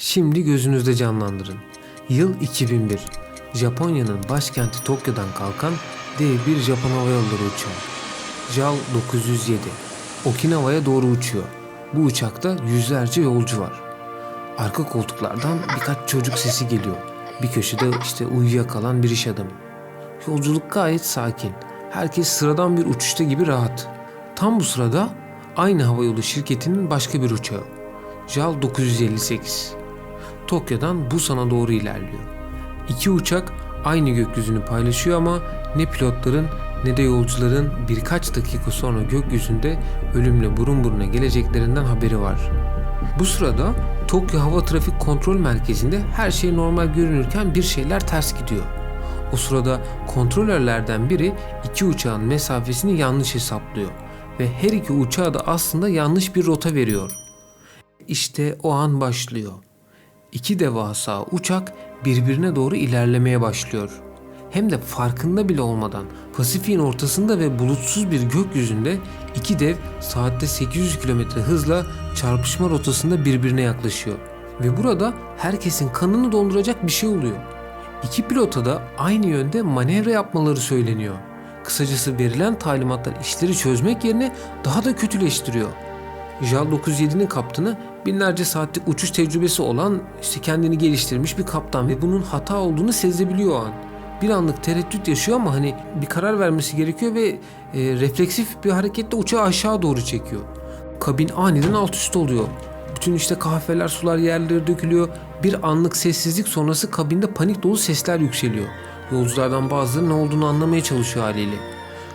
Şimdi gözünüzde canlandırın. Yıl 2001. Japonya'nın başkenti Tokyo'dan kalkan dev bir Japon hava yolları uçağı. JAL 907. Okinawa'ya doğru uçuyor. Bu uçakta yüzlerce yolcu var. Arka koltuklardan birkaç çocuk sesi geliyor. Bir köşede işte uyuyakalan bir iş adamı. Yolculuk gayet sakin. Herkes sıradan bir uçuşta gibi rahat. Tam bu sırada aynı havayolu şirketinin başka bir uçağı. JAL 958. Tokyo'dan Busan'a doğru ilerliyor. İki uçak aynı gökyüzünü paylaşıyor ama ne pilotların ne de yolcuların birkaç dakika sonra gökyüzünde ölümle burun buruna geleceklerinden haberi var. Bu sırada Tokyo Hava Trafik Kontrol Merkezi'nde her şey normal görünürken bir şeyler ters gidiyor. O sırada kontrolörlerden biri iki uçağın mesafesini yanlış hesaplıyor ve her iki uçağa da aslında yanlış bir rota veriyor. İşte o an başlıyor. İki devasa uçak birbirine doğru ilerlemeye başlıyor. Hem de farkında bile olmadan Pasifik'in ortasında ve bulutsuz bir gökyüzünde iki dev saatte 800 km hızla çarpışma rotasında birbirine yaklaşıyor. Ve burada herkesin kanını donduracak bir şey oluyor. İki pilota da aynı yönde manevra yapmaları söyleniyor. Kısacası verilen talimatlar işleri çözmek yerine daha da kötüleştiriyor. JAL 907'nin kaptanı binlerce saatlik uçuş tecrübesi olan işte kendini geliştirmiş bir kaptan ve bunun hata olduğunu sezebiliyor o an. Bir anlık tereddüt yaşıyor ama hani bir karar vermesi gerekiyor ve e, refleksif bir hareketle uçağı aşağı doğru çekiyor. Kabin aniden alt üst oluyor. Bütün işte kahveler, sular yerlere dökülüyor. Bir anlık sessizlik sonrası kabinde panik dolu sesler yükseliyor. Yolculardan bazıları ne olduğunu anlamaya çalışıyor haliyle.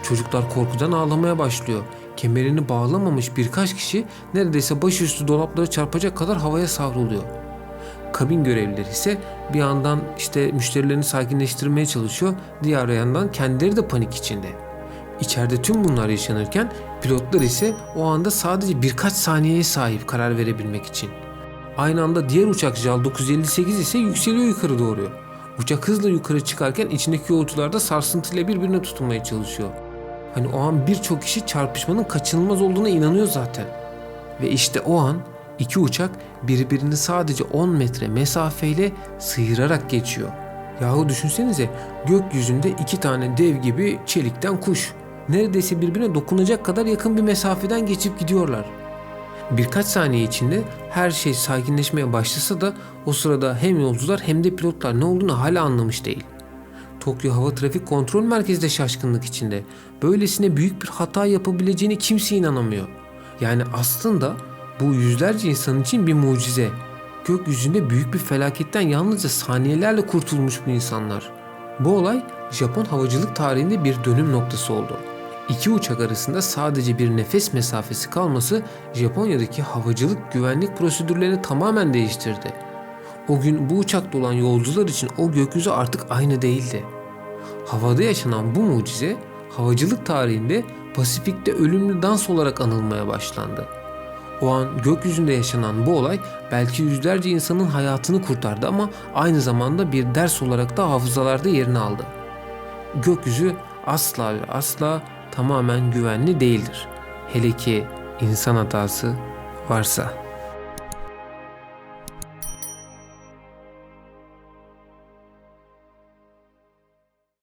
Çocuklar korkudan ağlamaya başlıyor. Kemerini bağlamamış birkaç kişi neredeyse başüstü dolaplara çarpacak kadar havaya savruluyor. Kabin görevlileri ise bir yandan işte müşterilerini sakinleştirmeye çalışıyor, diğer yandan kendileri de panik içinde. İçeride tüm bunlar yaşanırken pilotlar ise o anda sadece birkaç saniyeye sahip karar verebilmek için. Aynı anda diğer uçak JAL 958 ise yükseliyor yukarı doğru. Uçak hızla yukarı çıkarken içindeki yolcular da sarsıntıyla birbirine tutunmaya çalışıyor. Hani o an birçok kişi çarpışmanın kaçınılmaz olduğuna inanıyor zaten. Ve işte o an iki uçak birbirini sadece 10 metre mesafeyle sıyırarak geçiyor. Yahu düşünsenize gökyüzünde iki tane dev gibi çelikten kuş. Neredeyse birbirine dokunacak kadar yakın bir mesafeden geçip gidiyorlar. Birkaç saniye içinde her şey sakinleşmeye başlasa da o sırada hem yolcular hem de pilotlar ne olduğunu hala anlamış değil. Tokyo Hava Trafik Kontrol Merkezi de şaşkınlık içinde. Böylesine büyük bir hata yapabileceğine kimse inanamıyor. Yani aslında bu yüzlerce insan için bir mucize. Gökyüzünde büyük bir felaketten yalnızca saniyelerle kurtulmuş bu insanlar. Bu olay Japon havacılık tarihinde bir dönüm noktası oldu. İki uçak arasında sadece bir nefes mesafesi kalması Japonya'daki havacılık güvenlik prosedürlerini tamamen değiştirdi. O gün bu uçakta olan yolcular için o gökyüzü artık aynı değildi. Havada yaşanan bu mucize havacılık tarihinde Pasifik'te ölümlü dans olarak anılmaya başlandı. O an gökyüzünde yaşanan bu olay belki yüzlerce insanın hayatını kurtardı ama aynı zamanda bir ders olarak da hafızalarda yerini aldı. Gökyüzü asla ve asla tamamen güvenli değildir. Hele ki insan hatası varsa.